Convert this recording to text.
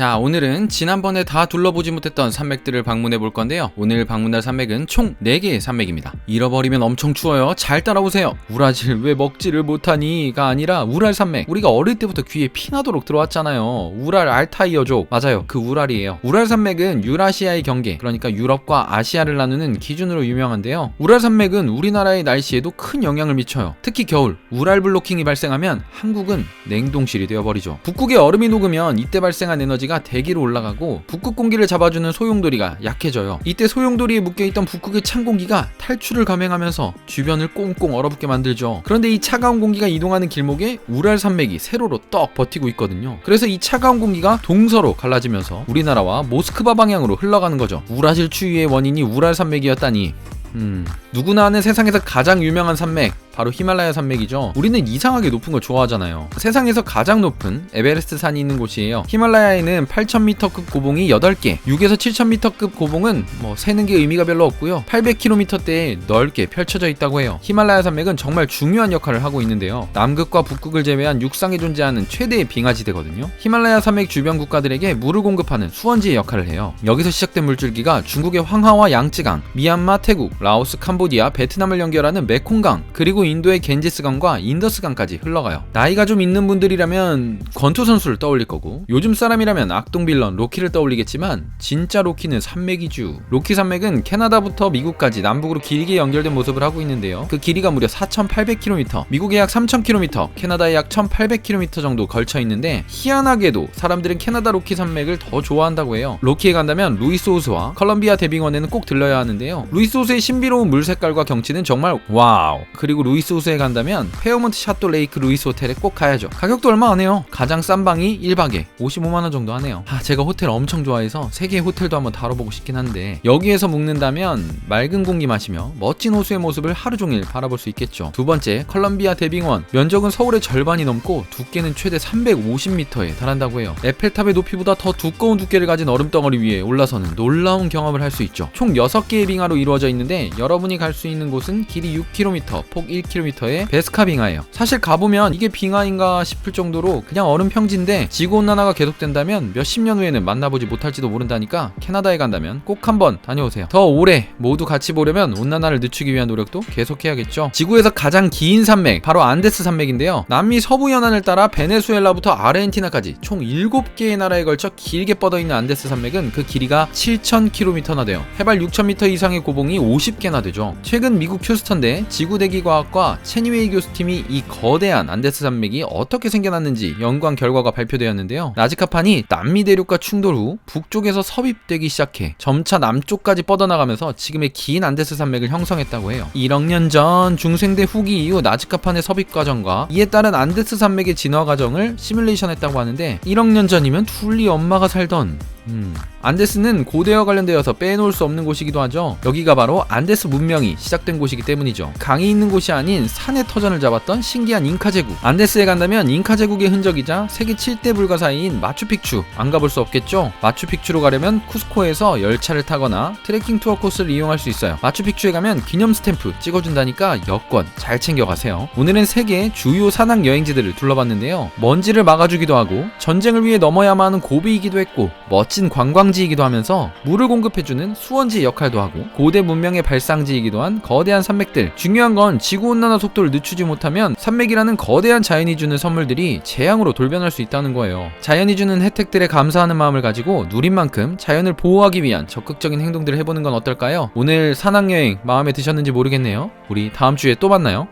자, 오늘은 지난번에 다 둘러보지 못했던 산맥들을 방문해 볼 건데요. 오늘 방문할 산맥은 총 4개의 산맥입니다. 잃어버리면 엄청 추워요. 잘 따라오세요. 우라질 왜 먹지를 못하니가 아니라 우랄 산맥. 우리가 어릴 때부터 귀에 피나도록 들어왔잖아요. 우랄 알타이어족. 맞아요. 그 우랄이에요. 우랄 산맥은 유라시아의 경계, 그러니까 유럽과 아시아를 나누는 기준으로 유명한데요. 우랄 산맥은 우리나라의 날씨에도 큰 영향을 미쳐요. 특히 겨울, 우랄 블로킹이 발생하면 한국은 냉동실이 되어버리죠. 북극의 얼음이 녹으면 이때 발생한 에너지가 대기로 올라가고 북극 공기를 잡아주는 소용돌이가 약해져요. 이때 소용돌이에 묶여있던 북극의 찬 공기가 탈출을 감행하면서 주변을 꽁꽁 얼어붙게 만들죠. 그런데 이 차가운 공기가 이동하는 길목에 우랄 산맥이 세로로 떡 버티고 있거든요. 그래서 이 차가운 공기가 동서로 갈라지면서 우리나라와 모스크바 방향으로 흘러가는 거죠. 우라질 추위의 원인이 우랄 산맥이었다니 음, 누구나 아는 세상에서 가장 유명한 산맥 바로 히말라야 산맥이죠. 우리는 이상하게 높은 걸 좋아하잖아요. 세상에서 가장 높은 에베레스트 산이 있는 곳이에요. 히말라야에는 8,000m급 고봉이 8개, 6에서 7,000m급 고봉은 뭐 세는 게 의미가 별로 없고요. 800km대에 넓게 펼쳐져 있다고 해요. 히말라야 산맥은 정말 중요한 역할을 하고 있는데요. 남극과 북극을 제외한 육상에 존재하는 최대의 빙하지대거든요. 히말라야 산맥 주변 국가들에게 물을 공급하는 수원지의 역할을 해요. 여기서 시작된 물줄기가 중국의 황하와 양쯔강, 미얀마, 태국, 라오스, 캄보디아, 베트남을 연결하는 메콩강, 그리고 인도의 겐지스강과 인더스강까지 흘러가요. 나이가 좀 있는 분들이라면 권투 선수를 떠올릴 거고 요즘 사람이라면 악동 빌런 로키를 떠올리겠지만 진짜 로키는 산맥이죠. 로키 산맥은 캐나다부터 미국까지 남북으로 길게 연결된 모습을 하고 있는데요. 그 길이가 무려 4,800km, 미국의 약 3,000km, 캐나다의 약 1,800km 정도 걸쳐 있는데 희한하게도 사람들은 캐나다 로키 산맥을 더 좋아한다고 해요. 로키에 간다면 루이스 호수와 컬럼비아 대빙원에는 꼭 들러야 하는데요. 루이스 호수의 신비로운 물 색깔과 경치는 정말 와우. 그리고 루이스 호수에 간다면 페어몬트 샤또 레이크 루이스 호텔에 꼭 가야죠. 가격도 얼마 안 해요. 가장 싼 방이 1박에 55만 원 정도 하네요. 아, 제가 호텔 엄청 좋아해서 세계의 호텔도 한번 다뤄보고 싶긴 한데 여기에서 묵는다면 맑은 공기 마시며 멋진 호수의 모습을 하루 종일 바라볼 수 있겠죠. 두 번째, 컬럼비아 대빙원. 면적은 서울의 절반이 넘고 두께는 최대 350m에 달한다고 해요. 에펠탑의 높이보다 더 두꺼운 두께를 가진 얼음 덩어리 위에 올라서는 놀라운 경험을 할 수 있죠. 총 6개의 빙하로 이루어져 있는데 여러분이 갈 수 있는 곳은 길이 6km, 폭 1km의 베스카 빙하예요. 사실 가보면 이게 빙하인가 싶을 정도로 그냥 얼음 평지인데 지구 온난화가 계속된다면 몇십 년 후에는 만나보지 못할지도 모른다니까 캐나다에 간다면 꼭 한번 다녀오세요. 더 오래 모두 같이 보려면 온난화를 늦추기 위한 노력도 계속해야겠죠. 지구에서 가장 긴 산맥 바로 안데스 산맥인데요. 남미 서부 연안을 따라 베네수엘라부터 아르헨티나까지 총 7개의 나라에 걸쳐 길게 뻗어 있는 안데스 산맥은 그 길이가 7,000km나 돼요. 해발 6,000m 이상의 고봉이 50개나 되죠. 최근 미국 휴스턴대 지구대기과학 과 체니웨이 교수팀이 이 거대한 안데스 산맥이 어떻게 생겨났는지 연구한 결과가 발표되었는데요. 나즈카판이 남미 대륙과 충돌 후 북쪽에서 섭입되기 시작해 점차 남쪽까지 뻗어나가면서 지금의 긴 안데스 산맥을 형성했다고 해요. 1억 년 전 중생대 후기 이후 나즈카판의 섭입 과정과 이에 따른 안데스 산맥의 진화 과정을 시뮬레이션했다고 하는데 1억 년 전이면 둘리 엄마가 살던 음. 안데스는 고대와 관련되어서 빼놓을 수 없는 곳이기도 하죠. 여기가 바로 안데스 문명이 시작된 곳이기 때문이죠. 강이 있는 곳이 아닌 산의 터전을 잡았던 신기한 잉카 제국. 안데스에 간다면 잉카 제국의 흔적이자 세계 7대 불가사의인 마추픽추 안 가볼 수 없겠죠. 마추픽추로 가려면 쿠스코에서 열차를 타거나 트레킹 투어 코스를 이용할 수 있어요. 마추픽추에 가면 기념 스탬프 찍어준다니까 여권 잘 챙겨가세요. 오늘은 세계 주요 산악 여행지들을 둘러봤는데요. 먼지를 막아주기도 하고 전쟁을 위해 넘어야만 하는 고비이기도 했고 멋진 관광지이기도 하면서 물을 공급해주는 수원지의 역할도 하고 고대 문명의 발상지이기도 한 거대한 산맥들. 중요한 건 지구온난화 속도를 늦추지 못하면 산맥이라는 거대한 자연이 주는 선물들이 재앙으로 돌변할 수 있다는 거예요. 자연이 주는 혜택들에 감사하는 마음을 가지고 누린 만큼 자연을 보호하기 위한 적극적인 행동들을 해보는 건 어떨까요? 오늘 산악여행 마음에 드셨는지 모르겠네요. 우리 다음 주에 또 만나요